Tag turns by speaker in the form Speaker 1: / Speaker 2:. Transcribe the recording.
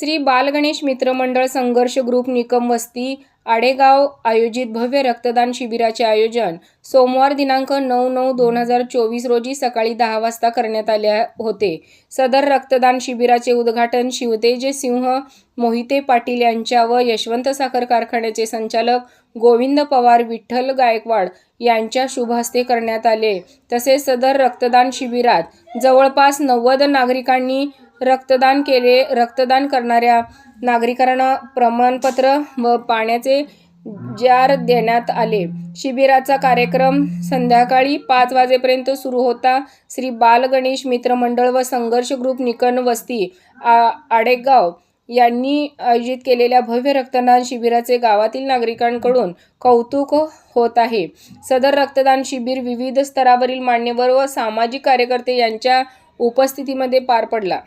Speaker 1: श्री बालगणेश मित्रमंडळ संघर्ष ग्रुप निकम वस्ती आडेगाव आयोजित भव्य रक्तदान शिबिराचे आयोजन सोमवार दिनांक नऊ नऊ दोन हजार चोवीस रोजी सकाळी दहा वाजता करण्यात आले होते. सदर रक्तदान शिबिराचे उद्घाटन शिवतेज सिंह मोहिते पाटील यांच्या व यशवंत साखर कारखान्याचे संचालक गोविंद पवार विठ्ठल गायकवाड यांच्या शुभहस्ते करण्यात आले. तसेच सदर रक्तदान शिबिरात जवळपास नव्वद नागरिकांनी रक्तदान केले रक्तदान करणाऱ्या नागरिकांना प्रमाणपत्र व पाण्याचे जार देण्यात आले. शिबिराचा कार्यक्रम संध्याकाळी पाच वाजेपर्यंत सुरू होता. श्री बाल गणेश व संघर्ष ग्रुप निकन वस्ती आ आडेगाव यांनी आयोजित केलेल्या भव्य रक्तदान शिबिराचे गावातील नागरिकांकडून कौतुक होत आहे. सदर रक्तदान शिबिर विविध स्तरावरील मान्यवर व सामाजिक कार्यकर्ते यांच्या उपस्थितीमध्ये पार पडला.